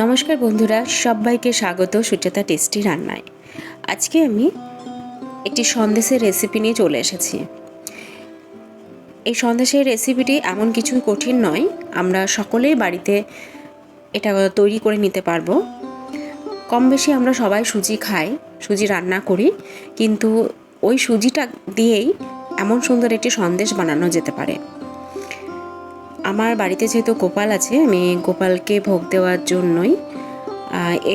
নমস্কার বন্ধুরা, সবাইকে স্বাগত সুচেতা টেস্টি রান্নায়। আজকে আমি একটি সন্দেশের রেসিপি নিয়ে চলে এসেছি। এই সন্দেশের রেসিপিটি এমন কিছু কঠিন নয়, আমরা সকলেই বাড়িতে এটা তৈরি করে নিতে পারব। কম বেশি আমরা সবাই সুজি খাই, সুজি রান্না করি, কিন্তু ওই সুজিটা দিয়েই এমন সুন্দর একটি সন্দেশ বানানো যেতে পারে। আমার বাড়িতে যেহেতু গোপাল আছে, আমি গোপালকে ভোগ দেওয়ার জন্যই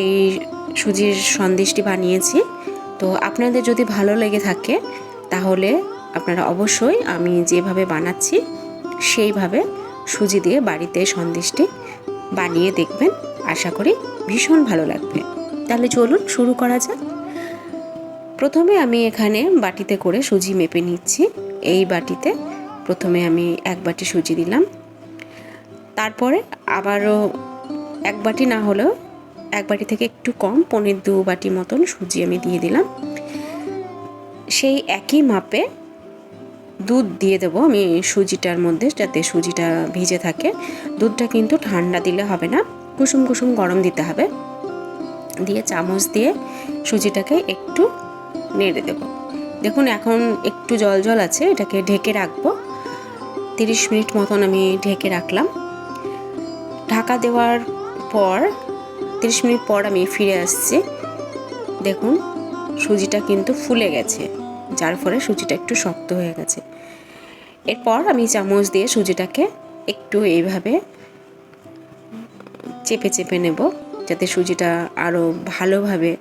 এই সুজির সন্দেশটি বানিয়েছি। তো আপনাদের যদি ভালো লেগে থাকে, তাহলে আপনারা অবশ্যই আমি যেভাবে বানাচ্ছি, সেইভাবে সুজি দিয়ে বাড়িতে সন্দেশটি বানিয়ে দেখবেন। আশা করি ভীষণ ভালো লাগবে। তাহলে চলুন শুরু করা যাক। প্রথমে আমি এখানে বাটিতে করে সুজি মেপে নিচ্ছি। এই বাটিতে প্রথমে আমি এক বাটি সুজি দিলাম। তারপরে আবারও এক বাটি না হলেও এক বাটি থেকে একটু কম পনির দু বাটি মতন সুজি আমি দিয়ে দিলাম। সেই একই মাপে দুধ দিয়ে দেবো আমি সুজিটার মধ্যে যাতে সুজিটা ভিজে থাকে। দুধটা কিন্তু ঠান্ডা দিলে হবে না, কুসুম কুসুম গরম দিতে হবে। দিয়ে চামচ দিয়ে সুজিটাকে একটু নেড়ে দেবো। দেখুন এখন একটু জল জল আছে, এটাকে ঢেকে রাখব। তিরিশ মিনিট মতন আমি ঢেকে রাখলাম। ঢাকা দেওয়ার পর, তিরিশ মিনিট পর আমি ফিরে আসছি। দেখুন, সুজিটা কিন্তু ফুলে গেছে, যার ফলে সুজিটা একটু শক্ত হয়ে গেছে। এরপর আমি চামচ দিয়ে সুজিটাকে একটু এইভাবে চেপে চেপে নেব, যাতে সুজিটা আরও ভালোভাবে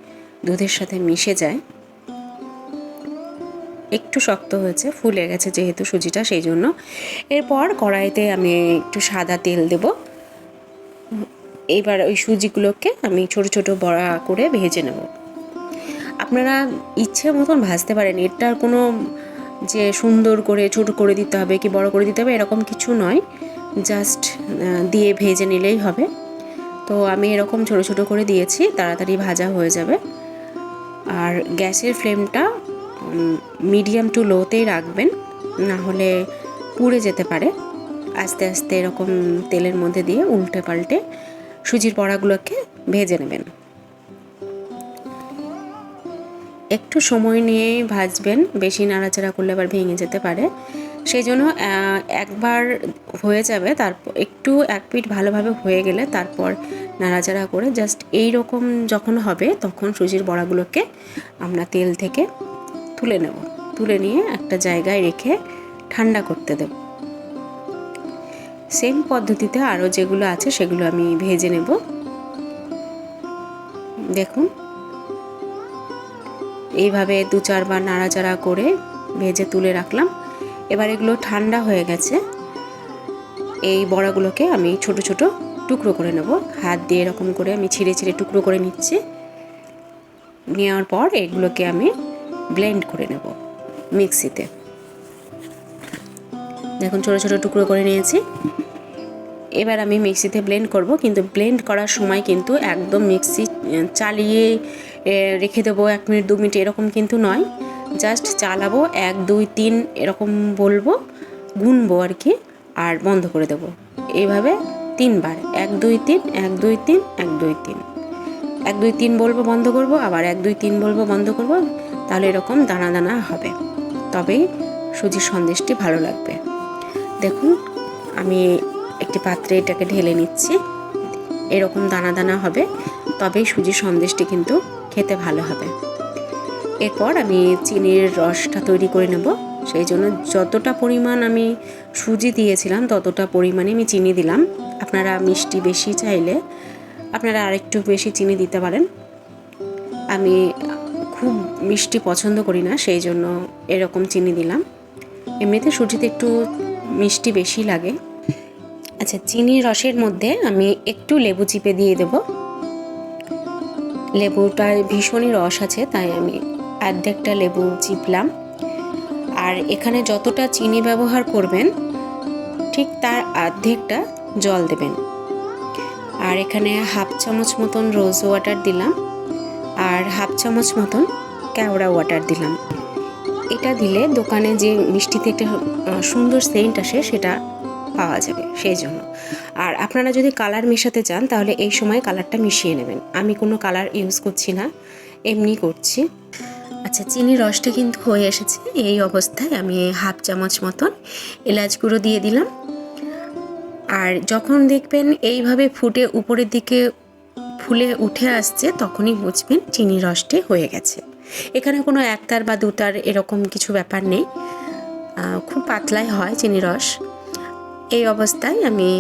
দুধের সাথে মিশে যায়। একটু শক্ত হয়েছে, ফুলে গেছে যেহেতু সুজিটা, সেই জন্য। এরপর কড়াইতে আমি একটু সাদা তেল দেব। এবার ওই সুজিগুলোকে আমি ছোট ছোট বড়া করে ভেজে নেব। আপনারা ইচ্ছে মতন ভাজতে পারেন। এটার কোনো যে সুন্দর করে, ছোট করে দিতে হবে কি বড় করে দিতে হবে এরকম কিছু নয়। জাস্ট দিয়ে ভেজে নিলেই হবে। তো আমি এরকম ছোট ছোট করে দিয়েছি, তাড়াতাড়ি ভাজা হয়ে যাবে। আর গ্যাসের ফ্লেমটা মিডিয়াম টু লোতেই রাখবেন না হলে পুড়ে যেতে পারে। আস্তে আস্তে এরকম তেলের মধ্যে দিয়ে উল্টে পাল্টে সুজির বড়াগুলোকে ভেজে নেবেন। একটু সময় নিয়ে ভাজবেন, বেশি নাড়াচাড়া করলে আবার ভেঙে যেতে পারে। সেই জন্য একবার হয়ে যাবে, তারপর একটু এক পিঠ ভালোভাবে হয়ে গেলে তারপর নাড়াচাড়া করে জাস্ট এই রকম যখন হবে, তখন সুজির বড়াগুলোকে আমরা তেল থেকে তুলে নেব। তুলে নিয়ে একটা জায়গায় রেখে ঠান্ডা করতে দেব। সেম পদ্ধতিতে আরও যেগুলো আছে সেগুলো আমি ভেজে নেব। দেখুন। এইভাবে দু চারবার নাড়াচাড়া করে ভেজে তুলে রাখলাম। এবার এগুলো ঠান্ডা হয়ে গেছে। এই বড়াগুলোকে আমি ছোট ছোট টুকরো করে নেব। হাত দিয়ে এরকম করে আমি ছিঁড়ে ছিঁড়ে টুকরো করে নিচ্ছি। নেওয়ার পর এগুলোকে আমি ব্লেন্ড করে নেব মিক্সিতে। দেখুন ছোট ছোট টুকরো করে নিয়েছি। এবার আমি মিক্সিতে ব্লেন্ড করব, কিন্তু ব্লেন্ড করার সময় কিন্তু একদম মিক্সি চালিয়ে রেখে দেবো এক মিনিট, দু মিনিট, এরকম কিন্তু নয়। জাস্ট চালাবো, এক, দুই, তিন, এরকম বলব, গুনবো আর কি, আর বন্ধ করে দেবো। এইভাবে তিনবার, এক, দুই, তিন, এক, দুই, তিন, এক, দুই, তিন। এক, দুই, তিন বলব বন্ধ করব, আবার এক, দুই, তিন বলব বন্ধ করব, তাহলে এরকম দানা দানা হবে। তবেই সুজির সন্দেশটি ভালো লাগবে। দেখুন, আমি একটি পাত্রে এটাকে ঢেলে নিচ্ছি। এরকম দানা দানা হবে, তবেই সুজির সন্দেশটি কিন্তু খেতে ভালো হবে। এরপর আমি চিনির রসটা তৈরি করে নেব। সেই জন্য যতটা পরিমাণ আমি সুজি দিয়েছিলাম, ততটা পরিমাণে আমি চিনি দিলাম। আপনারা মিষ্টি বেশি চাইলে আপনারা আরেকটু বেশি চিনি দিতে পারেন। আমি খুব মিষ্টি পছন্দ করি না, সেই জন্য এরকম চিনি দিলাম। এমনিতে সুজিতে একটু মিষ্টি বেশি লাগে। আচ্ছা চিনির রসের মধ্যে আমি একটু লেবু চিপে দিয়ে দেব। লেবুটার ভীষণই রস আছে, তাই আমি অর্ধেকটা লেবু চিপলাম। আর এখানে যতটা চিনি ব্যবহার করবেন, ঠিক তার অর্ধেকটা জল দেবেন। আর এখানে হাফ চামচ মতন রোজ ওয়াটার দিলাম। আর হাফ চামচ মতন কেওড়া ওয়াটার দিলাম। এটা দিলে দোকানে যে মিষ্টিতে একটা সুন্দর সেন্ট আসে সেটা পাওয়া যাবে সেই জন্য। আর আপনারা যদি কালার মেশাতে চান, তাহলে এই সময় কালারটা মিশিয়ে নেবেন। আমি কোনো কালার ইউজ করছি না, এমনি করছি। আচ্ছা চিনির রসটা কিন্তু হয়ে এসেছে। এই অবস্থায় আমি হাফ চামচ মতন এলাচ গুঁড়ো দিয়ে দিলাম। আর যখন দেখবেন এইভাবে ফুটে উপরের দিকে ফুলে উঠে আসছে, তখনই বুঝবেন চিনির রসটি হয়ে গেছে। এখানে কোনো একতার বা দুতার এরকম কিছু ব্যাপার নেই। খুব পাতলাই হয় চিনি রস। এই অবস্থায় আমি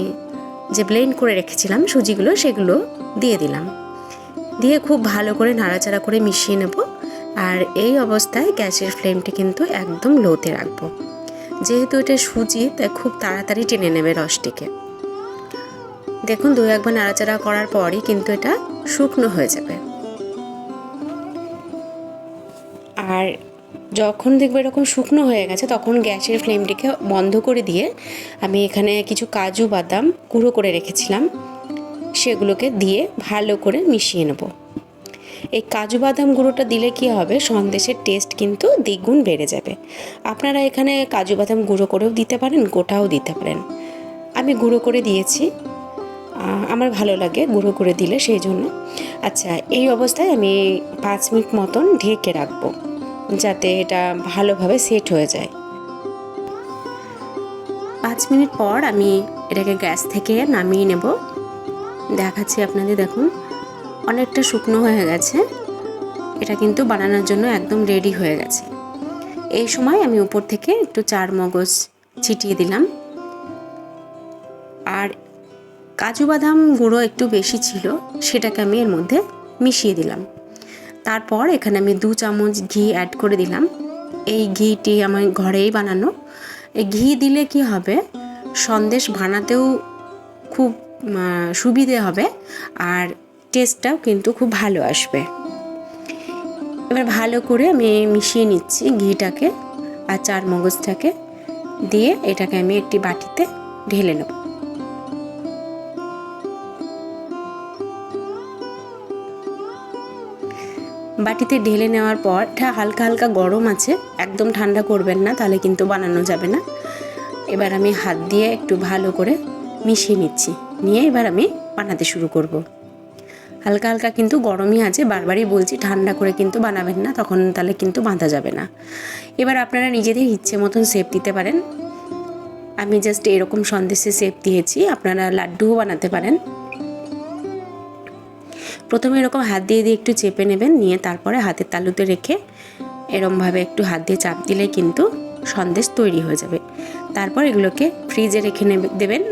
যে ব্লেন্ড করে রেখেছিলাম সুজিগুলো সেগুলো দিয়ে দিলাম। দিয়ে খুব ভালো করে নাড়াচাড়া করে মিশিয়ে নেব আর এই অবস্থায় গ্যাসের ফ্লেমটা কিন্তু একদম লোতে রাখব। যেহেতু এটা সুজি, তাই খুব তাড়াতাড়ি টেনে নেবে রসটিকে। দেখুন, দু একবার নাড়াচাড়া করার পরই কিন্তু এটা শুকনো হয়ে যাবে। আর যখন দেখবে এরকম শুকনো হয়ে গেছে, তখন গ্যাসের ফ্লেমটিকে বন্ধ করে দিয়ে আমি এখানে কিছু কাজু বাদাম গুঁড়ো করে রেখেছিলাম। সেগুলোকে দিয়ে ভালো করে মিশিয়ে নেব। এই কাজু বাদাম গুঁড়োটা দিলে কি হবে, সন্দেশের টেস্ট কিন্তু দ্বিগুণ বেড়ে যাবে। আপনারা এখানে কাজু বাদাম গুঁড়ো করেও দিতে পারেন, গোটাও দিতে পারেন। আমি গুঁড়ো করে দিয়েছি। আমার ভালো লাগে গুঁড়ো করে দিলে, সেই জন্য। আচ্ছা এই অবস্থায় আমি পাঁচ মিনিট মতন ঢেকে রাখব। যাতে এটা ভালোভাবে সেট হয়ে যায়। পাঁচ মিনিট পর আমি এটাকে গ্যাস থেকে নামিয়ে নেব। দেখাচ্ছি আপনাদের, দেখুন, অনেকটা শুকনো হয়ে গেছে। এটা কিন্তু বানানোর জন্য একদম রেডি হয়ে গেছে। এই সময় আমি উপর থেকে একটু চার মগজ ছিটিয়ে দিলাম। আর কাজু বাদাম গুঁড়ো একটু বেশি ছিল, সেটাকে আমি এর মধ্যে মিশিয়ে দিলাম। তারপর এখানে আমি দু চামচ ঘি অ্যাড করে দিলাম। এই ঘিটি আমার ঘরেই বানানো। এই ঘি দিলে কি হবে? সন্দেশ বানাতেও খুব সুবিধে হবে আর টেস্টটাও কিন্তু খুব ভালো আসবে। এবার ভালো করে আমি মিশিয়ে নিচ্ছি ঘিটাকে আর চার মগজটাকে দিয়ে এটাকে আমি একটি বাটিতে ঢেলে নেব। বাটিতে ঢেলে নেওয়ার পর এটা হালকা হালকা গরম আছে, একদম ঠান্ডা করবেন না, তাহলে কিন্তু বানানো যাবে না। এবার আমি হাত দিয়ে একটু ভালো করে মিশিয়ে নিচ্ছি, নিয়ে এবার আমি বানাতে শুরু করব। হালকা হালকা কিন্তু গরমই আছে, বারবারই বলছি ঠান্ডা করে কিন্তু বানাবেন না, তখন তাহলে কিন্তু বাঁধা যাবে না। এবার আপনারা নিজেদের ইচ্ছে মতন শেপ দিতে পারেন। আমি জাস্ট এরকম সন্দেশে শেপ দিয়েছি, আপনারা লাড্ডুও বানাতে পারেন। প্রথমে এরকম হাত দিয়ে দিয়ে একটু চেপে নেবেন, নিয়ে তারপরে হাতের তালুতে রেখে এরমভাবে একটু হাত দিয়ে চাপ দিলে কিন্তু সন্দেশ তৈরি হয়ে যাবে। তারপর এগুলোকে ফ্রিজে রেখে দেবেন।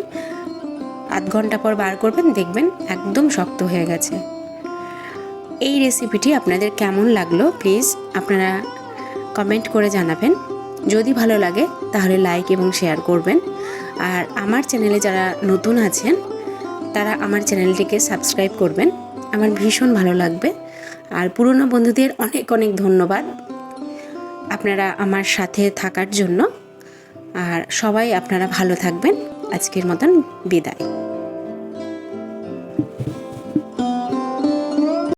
আধ ঘণ্টা পর বার করবেন, দেখবেন একদম শক্ত হয়ে গেছে। এই রেসিপিটি আপনাদের কেমন লাগল প্লিজ আপনারা কমেন্ট করে জানাবেন। যদি ভালো লাগে, তাহলে লাইক এবং শেয়ার করবেন। আর আমার চ্যানেলে যারা নতুন আছেন, তারা আমার চ্যানেলটিকে সাবস্ক্রাইব করবেন। আমার ভীষণ ভালো লাগবে। আর পুরনো বন্ধুদের অনেক অনেক ধন্যবাদ আপনারা আমার সাথে থাকার জন্য। আর সবাই আপনারা ভালো থাকবেন। আজকের মতন বিদায়।